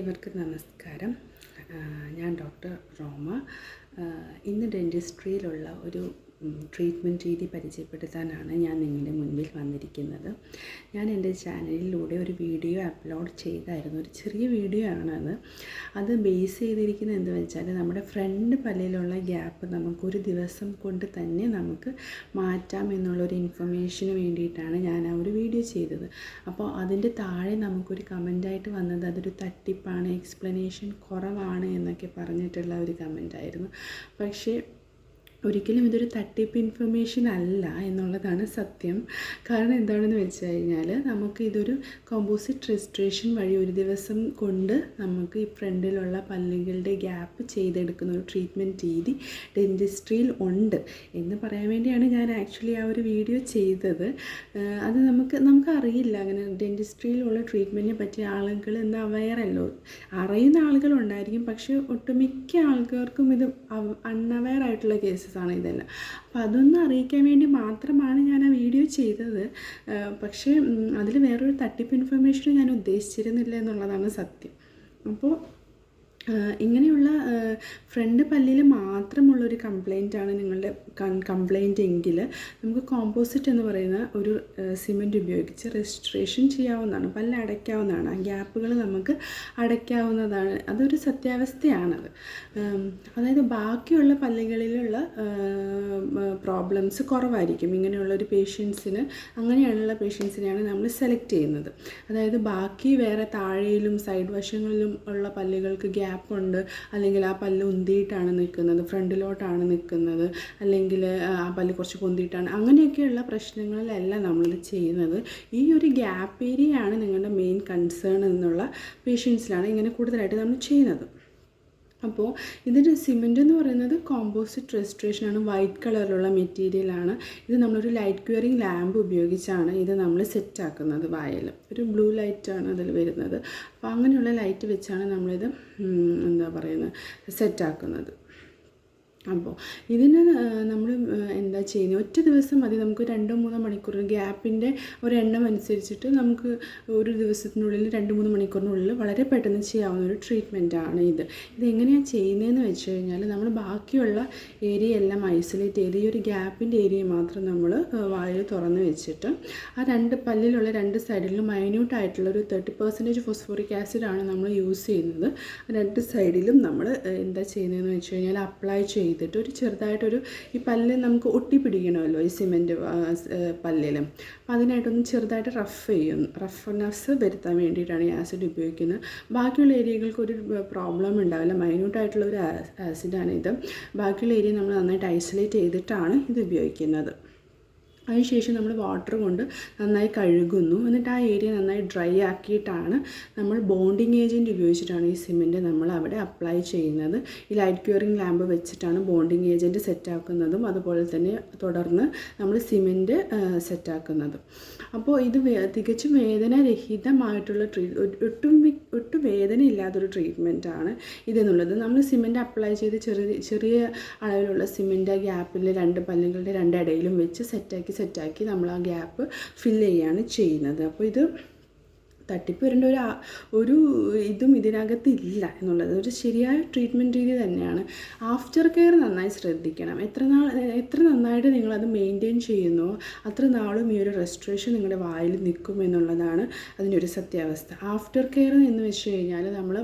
ഏവർക്കും നമസ്കാരം. ഞാൻ ഡോക്ടർ റോമ. ഇന്ന് ഡെന്റിസ്ട്രിയിലുള്ള ഒരു ട്രീറ്റ്മെന്റ് രീതി പരിചയപ്പെടുത്താനാണ് ഞാൻ നിങ്ങളുടെ മുൻപിൽ വന്നിരിക്കുന്നത്. ഞാൻ എന്റെ ചാനലിലൂടെ ഒരു വീഡിയോ അപ്ലോഡ് ചെയ്തായിരുന്നു. ഒരു ചെറിയ വീഡിയോ ആണത്. അത് ബേസ് ചെയ്തിരിക്കുന്നത് എന്ന് വെച്ചാൽ നമ്മുടെ ഫ്രണ്ട് പലയിലുള്ള ഗ്യാപ്പ് നമുക്കൊരു ദിവസം കൊണ്ട് തന്നെ നമുക്ക് മാറ്റാം എന്നുള്ളൊരു ഇൻഫർമേഷന് വേണ്ടിയിട്ടാണ് ഞാൻ ആ ഒരു വീഡിയോ ചെയ്തത്. അപ്പോൾ അതിന്റെ താഴെ നമുക്കൊരു കമന്റായിട്ട് വന്നത് അതൊരു തട്ടിപ്പാണ് എക്സ്പ്ലനേഷൻ കുറവാണ് എന്നൊക്കെ പറഞ്ഞിട്ടുള്ള ഒരു കമന്റായിരുന്നു പക്ഷേ ഒരിക്കലും ഇതൊരു തട്ടിപ്പ് ഇൻഫർമേഷൻ അല്ല എന്നുള്ളതാണ് സത്യം. കാരണം എന്താണെന്ന് വെച്ച് കഴിഞ്ഞാൽ നമുക്ക് ഇതൊരു കോമ്പോസിറ്റ് രജിസ്ട്രേഷൻ വഴി ഒരു ദിവസം കൊണ്ട് നമുക്ക് ഈ ഫ്രണ്ടിലുള്ള പല്ലുകളുടെ ഗ്യാപ്പ് ചെയ്തെടുക്കുന്ന ഒരു ട്രീറ്റ്മെന്റ് രീതി ഡെന്റിസ്ട്രിയിൽ ഉണ്ട്. എന്ന് പറയാൻ വേണ്ടിയാണ് ഞാൻ ആക്ച്വലി ആ ഒരു വീഡിയോ ചെയ്തത്. അത് നമുക്ക് നമുക്കറിയില്ല. അങ്ങനെ ഡെന്റിസ്ട്രിയിലുള്ള ട്രീറ്റ്മെന്റിനെ പറ്റിയ ആളുകൾ എന്ന് അവയറല്ലോ അറിയുന്ന ആളുകളുണ്ടായിരിക്കും പക്ഷേ ഒട്ടുമിക്ക ആൾക്കാർക്കും ഇത് അൺഅവെയർ ആയിട്ടുള്ള കേസസ് ആണ് ഇതെല്ലാം. അപ്പോൾ അതൊന്ന് അറിയിക്കാൻ വേണ്ടി മാത്രമാണ് ഞാൻ ആ വീഡിയോ ചെയ്തത്. പക്ഷേ അതിൽ വേറൊരു തട്ടിപ്പ് ഇൻഫർമേഷൻ ഞാൻ ഉദ്ദേശിച്ചിരുന്നില്ല എന്നുള്ളതാണ് സത്യം. അപ്പോൾ ഇങ്ങനെയുള്ള ഫ്രണ്ട് പല്ലിൽ മാത്രമുള്ളൊരു ആണ് നിങ്ങളുടെ കംപ്ലയിന്റ് എങ്കിൽ നമുക്ക് കോമ്പോസിറ്റ് എന്ന് പറയുന്ന ഒരു സിമെന്റ് ഉപയോഗിച്ച് രജിസ്ട്രേഷൻ ചെയ്യാവുന്നതാണ് പല്ല് അടയ്ക്കാവുന്നതാണ് ആ ഗ്യാപ്പുകൾ നമുക്ക് അടയ്ക്കാവുന്നതാണ് അതൊരു സത്യാവസ്ഥയാണത്. അതായത് ബാക്കിയുള്ള പല്ലുകളിലുള്ള പ്രോബ്ലംസ് കുറവായിരിക്കും. ഇങ്ങനെയുള്ള ഒരു പേഷ്യൻസിന് അങ്ങനെയുള്ള പേഷ്യൻസിനെയാണ് നമ്മൾ സെലക്ട് ചെയ്യുന്നത്. അതായത് ബാക്കി വേറെ താഴെയിലും സൈഡ് വശങ്ങളിലും ഉള്ള പല്ലുകൾക്ക് ഗ്യാപ്പ് ഉണ്ട് അല്ലെങ്കിൽ ആ പല്ല് ഉന്തിയിട്ടാണ് നിൽക്കുന്നത് ഫ്രണ്ടിലോട്ടാണ് നിൽക്കുന്നത് അല്ലെങ്കിൽ ആ പല്ല് കുറച്ച് പൊന്തിയിട്ടാണ്. അങ്ങനെയൊക്കെയുള്ള പ്രശ്നങ്ങളിലല്ല നമ്മളിത് ചെയ്യുന്നത്. ഈ ഒരു ഗ്യാപ്പ് ഏരിയയാണ് നിങ്ങളുടെ മെയിൻ കൺസേൺ എന്നുള്ള പേഷ്യൻസിലാണ് ഇങ്ങനെ കൂടുതലായിട്ട് നമ്മൾ ചെയ്യുന്നത്. അപ്പോൾ ഇതിന്റെ സിമെന്റ് എന്ന് പറയുന്നത് കോമ്പോസിറ്റ് റെജിസ്ട്രേഷനാണ് വൈറ്റ് കളറിലുള്ള മെറ്റീരിയലാണ് ഇത് നമ്മളൊരു ലൈറ്റ് ക്യൂറിങ് ലാമ്പ് ഉപയോഗിച്ചാണ് ഇത് നമ്മൾ സെറ്റ് ആക്കുന്നത് വായൽ ഒരു ബ്ലൂ ലൈറ്റാണ് അതിൽ വരുന്നത്. അപ്പോൾ അങ്ങനെയുള്ള ലൈറ്റ് വെച്ചാണ് നമ്മളിത് എന്താ പറയുന്നത് സെറ്റ് ആക്കുന്നത്. അപ്പോൾ ഇതിന് നമ്മൾ എന്താ ചെയ്യുന്നത് ഒറ്റ ദിവസം മതി. നമുക്ക് രണ്ടോ മൂന്നോ മണിക്കൂർ ഗ്യാപ്പിന്റെ ഒരെണ്ണം അനുസരിച്ചിട്ട് നമുക്ക് ഒരു ദിവസത്തിനുള്ളിൽ രണ്ട് മൂന്ന് മണിക്കൂറിനുള്ളിൽ വളരെ പെട്ടെന്ന് ചെയ്യാവുന്ന ഒരു ട്രീറ്റ്മെന്റ് ആണ് ഇത്. ഇതെങ്ങനെയാണ് ചെയ്യുന്നതെന്ന് വെച്ച് കഴിഞ്ഞാൽ നമ്മൾ ബാക്കിയുള്ള ഏരിയ എല്ലാം ഐസൊലേറ്റ് ചെയ്ത് ഈ ഒരു ഗ്യാപ്പിന്റെ ഏരിയ മാത്രം നമ്മൾ വായിൽ തുറന്ന് വെച്ചിട്ട് ആ രണ്ട് പല്ലിലുള്ള രണ്ട് സൈഡിലും മൈന്യൂട്ടായിട്ടുള്ള ഒരു തേർട്ടി പെർസെന്റേജ് ഫോസ്ഫോറിക് ആസിഡാണ് നമ്മൾ യൂസ് ചെയ്യുന്നത്. രണ്ട് സൈഡിലും നമ്മൾ എന്താ ചെയ്യുന്നതെന്ന് വെച്ച് കഴിഞ്ഞാൽ അപ്ലൈ ചെയ്തിട്ട് ഒരു ചെറുതായിട്ടൊരു ഈ പല്ല് നമുക്ക് ഒട്ടിപ്പിടിക്കണമല്ലോ ഈ സിമെന്റ് പല്ലിലും. അപ്പോൾ അതിനായിട്ടൊന്ന് ചെറുതായിട്ട് റഫ് ചെയ്യും. റഫ്നെസ് വരുത്താൻ വേണ്ടിയിട്ടാണ് ഈ ആസിഡ് ഉപയോഗിക്കുന്നത്. ബാക്കിയുള്ള ഏരിയകൾക്ക് ഒരു പ്രോബ്ലം ഉണ്ടാവില്ല. മൈന്യൂട്ടായിട്ടുള്ള ഒരു ആസിഡാണ് ഇത് ബാക്കിയുള്ള ഏരിയ നമ്മൾ നന്നായിട്ട് ഐസൊലേറ്റ് ചെയ്തിട്ടാണ് ഇത് ഉപയോഗിക്കുന്നത്. അതിനുശേഷം നമ്മൾ വാട്ടർ കൊണ്ട് നന്നായി കഴുകുന്നു. എന്നിട്ട് ആ ഏരിയ നന്നായി ഡ്രൈ ആക്കിയിട്ടാണ് നമ്മൾ ബോണ്ടിങ് ഏജന്റ് ഉപയോഗിച്ചിട്ടാണ് ഈ സിമെന്റ് നമ്മൾ അവിടെ അപ്ലൈ ചെയ്യുന്നത്. ഈ ലൈറ്റ് ക്യൂറിങ് ലാമ്പ് വെച്ചിട്ടാണ് ബോണ്ടിങ് ഏജന്റ് സെറ്റാക്കുന്നതും അതുപോലെ തന്നെ തുടർന്ന് നമ്മൾ സിമെന്റ് സെറ്റാക്കുന്നതും അപ്പോൾ ഇത് തികച്ചും വേദനരഹിതമായിട്ടുള്ള ട്രീ ഒട്ടും വേദന ഇല്ലാത്തൊരു ട്രീറ്റ്മെന്റ് ആണ് ഇതെന്നുള്ളത്. നമ്മൾ സിമെന്റ് അപ്ലൈ ചെയ്ത് ചെറിയ ചെറിയ അളവിലുള്ള സിമെന്റ് ഗ്യാപ്പിൽ രണ്ട് പല്ലുകളുടെ രണ്ടിടയിലും വെച്ച് സെറ്റാക്കി സെറ്റാക്കി നമ്മൾ ആ ഗ്യാപ്പ് ഫില്ല് ചെയ്യുകയാണ് ചെയ്യുന്നത്. അപ്പോൾ ഇത് തട്ടിപ്പ് വരേണ്ട ഒരു ഒരു ഇതും ഇതിനകത്ത് ഇല്ല എന്നുള്ളത്. ഒരു ശരിയായ ട്രീറ്റ്മെന്റ് രീതി തന്നെയാണ്. ആഫ്റ്റർ കെയർ നന്നായി ശ്രദ്ധിക്കണം. എത്ര നാൾ എത്ര നന്നായിട്ട് നിങ്ങളത് മെയിന്റെയിൻ ചെയ്യുന്നു അത്ര നാളും ഈ ഒരു റെസ്ട്രേഷൻ നിങ്ങളുടെ വായിൽ നിൽക്കും എന്നുള്ളതാണ് അതിന്റെ ഒരു സത്യാവസ്ഥ. ആഫ്റ്റർ കെയർ എന്ന് വെച്ച് കഴിഞ്ഞാൽ നമ്മൾ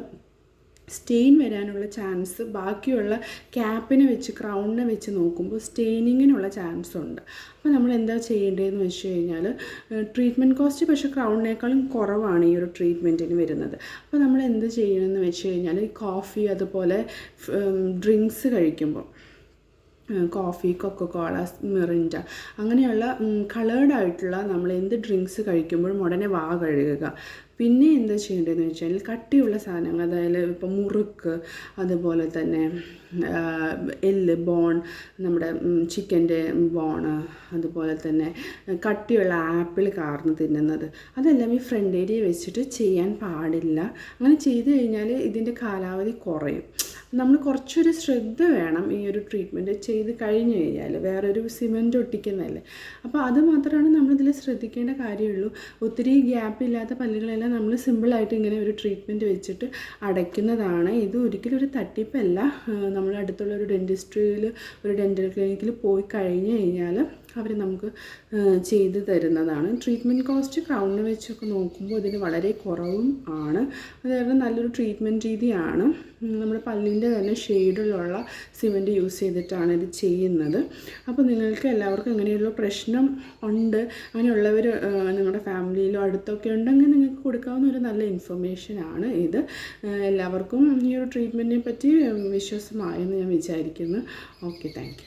സ്റ്റെയിൻ വരാനുള്ള ചാൻസ് ബാക്കിയുള്ള ക്യാപ്പിനെ വെച്ച് ക്രൗണിനെ വെച്ച് നോക്കുമ്പോൾ സ്റ്റെയിനിങ്ങിനുള്ള ചാൻസ് ഉണ്ട്. അപ്പോൾ നമ്മൾ എന്താ ചെയ്യേണ്ടതെന്ന് വെച്ച് കഴിഞ്ഞാൽ ട്രീറ്റ്മെന്റ് കോസ്റ്റ് പക്ഷേ ക്രൗണിനേക്കാളും കുറവാണ് ഈ ഒരു ട്രീറ്റ്മെന്റിന് വരുന്നത്. അപ്പോൾ നമ്മൾ എന്ത് ചെയ്യണമെന്ന് വെച്ച് കഴിഞ്ഞാൽ ഈ കോഫി അതുപോലെ ഡ്രിങ്ക്സ് കഴിക്കുമ്പോൾ coffee Coca Coca Cola Mirinda അങ്ങനെയുള്ള കളേർഡ് ആയിട്ടുള്ള നമ്മൾ എന്ത് ഡ്രിങ്ക്സ് കഴിക്കുമ്പോഴും ഉടനെ വാ കഴുകുക. പിന്നെ എന്താ ചെയ്യേണ്ടതെന്ന് വെച്ചാൽ കട്ടിയുള്ള സാധനങ്ങൾ അതായത് ഇപ്പം മുറുക്ക് അതുപോലെ തന്നെ എല്ല് ബോൺ നമ്മുടെ ചിക്കന്റെ ബോണ് അതുപോലെ തന്നെ കട്ടിയുള്ള ആപ്പിൾ കാർന്ന് തിന്നുന്നത്. അതെല്ലാം ഈ ഫ്രണ്ട് ഏരിയ വെച്ചിട്ട് ചെയ്യാൻ പാടില്ല. അങ്ങനെ ചെയ്തു കഴിഞ്ഞാൽ ഇതിന്റെ കാലാവധി കുറയും. നമ്മൾ കുറച്ചൊരു ശ്രദ്ധ വേണം ഈ ഒരു ട്രീറ്റ്മെന്റ് ചെയ്ത് കഴിഞ്ഞ് കഴിഞ്ഞാൽ വേറൊരു സിമെന്റ് ഒട്ടിക്കുന്നതല്ലേ. അപ്പോൾ അത് മാത്രമാണ് നമ്മളിതിൽ ശ്രദ്ധിക്കേണ്ട കാര്യമുള്ളൂ. ഒത്തിരി ഗ്യാപ്പ് ഇല്ലാത്ത പല്ലുകളെല്ലാം നമ്മൾ സിമ്പിളായിട്ട് ഇങ്ങനെ ഒരു ട്രീറ്റ്മെന്റ് വെച്ചിട്ട് അടയ്ക്കുന്നതാണ്. ഇത് ഒരിക്കലും ഒരു തട്ടിപ്പല്ല. നമ്മൾ അടുത്തുള്ള ഒരു ഡെന്റിസ്ട്രിയിൽ ഒരു ഡെന്റൽ ക്ലിനിക്കിൽ പോയി കഴിഞ്ഞ് കഴിഞ്ഞാൽ അവർ നമുക്ക് ചെയ്ത് തരുന്നതാണ്. ട്രീറ്റ്മെന്റ് കോസ്റ്റ് ക്രൗണിന് വെച്ചൊക്കെ നോക്കുമ്പോൾ ഇതിന് വളരെ കുറവും ആണ്. അതായത് നല്ലൊരു ട്രീറ്റ്മെന്റ് രീതിയാണ്. നമ്മുടെ പല്ലിന്റെ തന്നെ ഷെയ്ഡിലുള്ള സിമെന്റ് യൂസ് ചെയ്തിട്ടാണ് ഇത് ചെയ്യുന്നത്. അപ്പോൾ നിങ്ങൾക്ക് എല്ലാവർക്കും ഇങ്ങനെയുള്ള പ്രശ്നം ഉണ്ട് അങ്ങനെയുള്ളവർ നിങ്ങളുടെ ഫാമിലിയിലോ അടുത്തൊക്കെ ഉണ്ടെങ്കിൽ നിങ്ങൾക്ക് കൊടുക്കാവുന്ന ഒരു നല്ല ഇൻഫർമേഷൻ ആണ് ഇത്. എല്ലാവർക്കും ഈ ഒരു ട്രീറ്റ്മെന്റിനെ പറ്റി വിശ്വാസമായെന്ന് ഞാൻ വിചാരിക്കുന്നു. Okay thank